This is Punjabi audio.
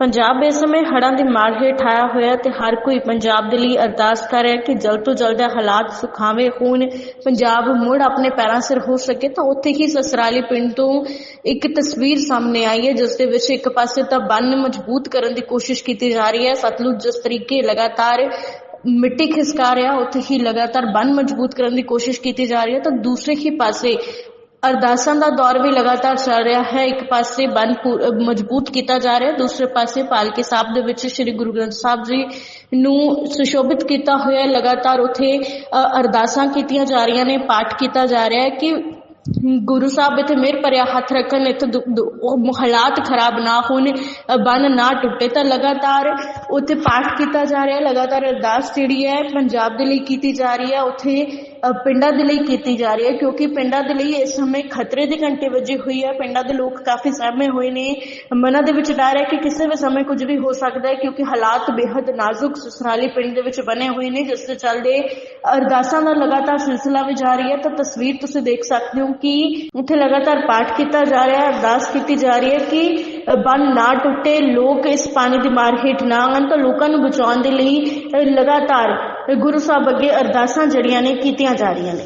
ਪੰਜਾਬ ਇਸ ਸਮੇਂ ਹੜ੍ਹਾਂ ਦੀ ਮਾਰ ਹੇਠ ਆਇਆ ਹੋਇਆ ਤੇ ਹਰ ਕੋਈ ਪੰਜਾਬ ਦੇ ਲਈ ਅਰਦਾਸ ਕਰ ਰਿਹਾ ਕਿ ਜਲਦ ਤੋਂ ਜਲਦ ਇਹ ਹਾਲਾਤ ਸੁਖਾਵੇਂ ਹੋਣ। ਪੰਜਾਬ ਮੁੜ ਆਪਣੇ ਪੈਰਾਂ ਸਿਰ ਹੋ ਸਕੇ ਤਾਂ ਉੱਥੇ ਹੀ ਸਸਰਾਲੀ ਪਿੰਡ ਤੋਂ ਇੱਕ ਤਸਵੀਰ ਸਾਹਮਣੇ ਆਈ ਹੈ, ਜਿਸ ਦੇ ਵਿੱਚ ਇੱਕ ਪਾਸੇ ਤਾਂ ਬੰਨ ਮਜ਼ਬੂਤ ਕਰਨ ਦੀ ਕੋਸ਼ਿਸ਼ ਕੀਤੀ ਜਾ ਰਹੀ ਹੈ। ਸਤਲੁਜ ਜਿਸ ਤਰੀਕੇ ਲਗਾਤਾਰ ਮਿੱਟੀ ਖਿਸਕਾ ਰਿਹਾ, ਉੱਥੇ ਹੀ ਲਗਾਤਾਰ ਬੰਨ ਮਜ਼ਬੂਤ ਕਰਨ ਦੀ ਕੋਸ਼ਿਸ਼ ਕੀਤੀ ਜਾ ਰਹੀ ਹੈ ਤਾਂ ਦੂਸਰੇ ਹੀ ਪਾਸੇ ਅਰਦਾਸਾਂ ਦਾ ਦੌਰ ਵੀ ਲਗਾਤਾਰ ਚੱਲ ਰਿਹਾ ਹੈ। ਇੱਕ ਪਾਸੇ ਬੰਨ ਮਜ਼ਬੂਤ ਕੀਤਾ ਜਾ ਰਿਹਾ ਹੈ ਦੂਸਰੇ ਪਾਸੇ ਪਾਲਕੀ ਸਾਹਿਬ ਦੇ ਵਿੱਚ ਸ੍ਰੀ ਗੁਰੂ ਗ੍ਰੰਥ ਸਾਹਿਬ ਜੀ ਨੂੰ ਸੁਸ਼ੋਭਿਤ ਕੀਤਾ ਹੋਇਆ ਹੈ। ਲਗਾਤਾਰ ਉੱਥੇ ਅਰਦਾਸਾਂ ਕੀਤੀਆਂ ਜਾ ਰਹੀਆਂ ਨੇ, ਪਾਠ ਕੀਤਾ ਜਾ ਰਿਹਾ ਹੈ ਕਿ ਗੁਰੂ ਸਾਹਿਬ ਇੱਥੇ ਮਿਹਰ ਭਰਿਆ ਹੱਥ ਰੱਖਣ, ਇੱਥੇ ਹਾਲਾਤ ਖਰਾਬ ਨਾ ਹੋਣ ਬੰਨ ਨਾ ਟੁੱਟੇ ਤਾਂ ਲਗਾਤਾਰ ਉੱਥੇ ਪਾਠ ਕੀਤਾ ਜਾ ਰਿਹਾ ਲਗਾਤਾਰ ਅਰਦਾਸ ਜਿਹੜੀ ਹੈ ਪੰਜਾਬ ਦੇ ਲਈ ਕੀਤੀ ਜਾ ਰਹੀ ਹੈ, ਉੱਥੇ ਪਿੰਡਾਂ ਦੇ ਲਈ ਕੀਤੀ ਜਾ ਰਹੀ ਹੈ, ਕਿਉਂਕਿ ਪਿੰਡਾਂ ਦੇ ਲਈ ਇਸ ਸਮੇਂ ਖਤਰੇ ਦੇ ਘੰਟੇ ਵੱਜੀ ਹੋਈ ਹੈ ਪਿੰਡਾਂ ਦੇ ਲੋਕ ਕਾਫੀ ਸਹਿਮੇ ਹੋਏ ਨੇ। ਮਨਾਂ ਦੇ ਵਿੱਚ ਡਰ ਹੈ ਕਿ ਕਿਸੇ ਵੀ ਸਮੇਂ ਕੁਝ ਵੀ ਹੋ ਸਕਦਾ ਹੈ, ਕਿਉਂਕਿ ਹਾਲਾਤ ਬੇहद ਨਾਜ਼ੁਕ ਸੁਸਰਾਲੀ ਪਿੰਡ ਦੇ ਵਿੱਚ ਬਣੇ ਹੋਏ ਨੇ, ਜਿਸ ਦੇ ਚੱਲਦੇ ਅਰਦਾਸਾਂ ਦਾ ਲਗਾਤਾਰ ਸਿਲਸਿਲਾ ਵੀ ਜਾਰੀ ਹੈ। ਤਾਂ ਤਸਵੀਰ ਤੁਸੀਂ ਦੇਖ ਸਕਦੇ ਹੋ ਕਿ ਉੱਥੇ ਲਗਾਤਾਰ ਪਾਠ ਕੀਤਾ ਜਾ ਰਿਹਾ ਹੈ, ਅਰਦਾਸ ਕੀਤੀ ਜਾ ਰਹੀ ਹੈ ਕਿ ਬੰਨ ਨਾ ਟੁੱਟੇ, ਲੋਕ ਇਸ ਪਾਣੀ ਦੀ ਮਾਰ ਹੇਠ ਨਾ ਆਉਣ ਤਾਂ ਲੋਕਾਂ ਨੂੰ ਬਚਾਉਣ ਦੇ ਲਈ ਲਗਾਤਾਰ ਗੁਰੂ ਸਾਹਿਬ ਅੱਗੇ ਅਰਦਾਸਾਂ ਜਿਹੜੀਆਂ ਨੇ ਕੀਤੀਆਂ ਜਾ ਰਹੀਆਂ ਨੇ।